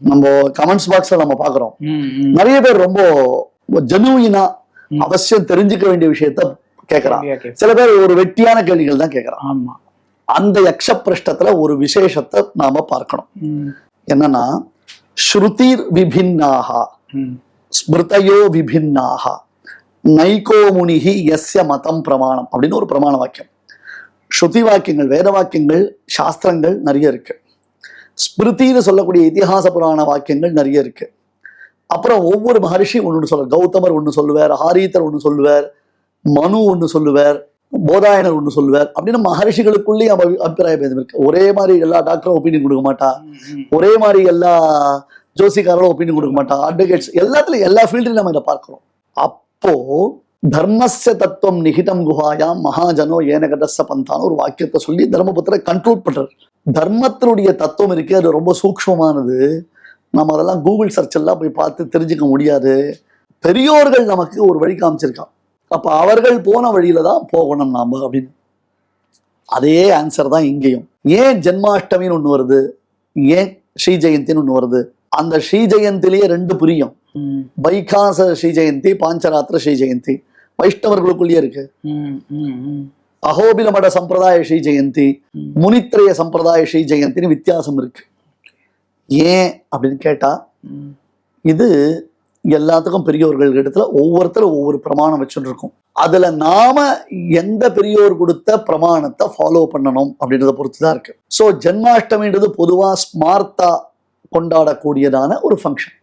நம்ம கமெண்ட்ஸ் பாக்ஸ்ல நம்ம பாக்குறோம். நிறைய பேர் ரொம்ப ஜெனுவினா. அவசியம் தெரிஞ்சுக்க வேண்டிய விஷயத்த கேக்குறான். சில பேர் ஒரு வெட்டியான கேள்விகள் தான் கேக்குறான் ஆமா அந்த யக்ஷ பிரஷ்டத்துல ஒரு விசேஷத்தை நாம பார்க்கணும் என்னன்னா ஸ்ருதிர் விபின்னாக. ஸ்மிருதயோ விபின்னாக நைகோ முனிகி எஸ்ய மதம் பிரமாணம் அப்படின்னு ஒரு பிரமாண வாக்கியம் ஸ்ருதி வாக்கியங்கள் வேத வாக்கியங்கள் சாஸ்திரங்கள் நிறைய இருக்கு ஸ்மிருதின்னு சொல்லக்கூடிய இதிகாச புராண வாக்கியங்கள் நிறைய இருக்கு. அப்புறம் ஒவ்வொரு மகர்ஷி ஒன்று சொல்ல கௌதமர் ஒன்று சொல்லுவார் ஹாரீத்தர் ஒன்று சொல்லுவார் மனு ஒன்று சொல்லுவார் போதாயனர் ஒன்று சொல்லுவார். அப்படின்னு மகர்ஷிகளுக்குள்ளேயும் அபி- அபிப்பிராய பேதம் இருக்கு. ஒரே மாதிரி எல்லா டாக்டரும் ஒப்பீனியன் கொடுக்க மாட்டா. ம், ம். ஒரே மாதிரி எல்லா ஜோசிக்காரரும் ஒப்பீனியன் கொடுக்க மாட்டாங்க அட்வொகேட்ஸ் எல்லாத்துலயும் எல்லா ஃபீல்ட்லையும் நம்ம இதை பார்க்கிறோம். அப்போ தர்மஸ்ய தத்துவம் நிகிதம் குஹாயாம் மகாஜனோ ஏனகதஸ்ஸ பந்தான்னு ஒரு வாக்கியத்தை சொல்லி தர்மபுத்திர கண்ட்ரோல் பண்றாரு. தர்மத்தினுடைய தத்துவம் இருக்கு அது ரொம்ப சூக்ஷ்மமானது. நம்ம அதெல்லாம் கூகுள் சர்ச் எல்லாம் போய் பார்த்து தெரிஞ்சுக்க முடியாது. பெரியோர்கள் நமக்கு ஒரு வழி காமிச்சிருக்கான். அப்ப அவர்கள் போன வழியில தான் போகணும் நாம அப்படின்னு. அதே ஆன்சர் தான் இங்கேயும். ஏன் ஜென்மாஷ்டமின்னு ஒண்ணு வருது? ஏன் ஸ்ரீ ஜெயந்தின்னு ஒண்ணு வருது? அந்த ஸ்ரீ ஜெயந்திலேயே ரெண்டு புரியும். வைகாச ஸ்ரீ ஜெயந்தி பாஞ்சராத்திர ஸ்ரீ ஜெயந்தி. வைஷ்ணவர்களுக்குள்ளேயே இருக்கு. அகோபில மட சம்பிரதாய ஸ்ரீ ஜெயந்தி. முனித்ரய சம்பிரதாய ஸ்ரீ ஜெயந்தின்னு வித்தியாசம் இருக்கு ஏன் அப்படின்னு கேட்டா ம். இது எல்லாத்துக்கும் பெரியவர்கள் இடத்துல ஒவ்வொருத்தரும் ஒவ்வொரு பிரமாணம் வச்சுட்டு இருக்கும் அதுல நாம எந்த பெரியோர் கொடுத்த பிரமாணத்தை ஃபாலோ பண்ணணும் அப்படின்றத பொறுத்து தான் இருக்கு ஸோ ஜென்மாஷ்டமின்றது பொதுவா ஸ்மார்த்தா கொண்டாடக்கூடியதான ஒரு ஃபங்க்ஷன்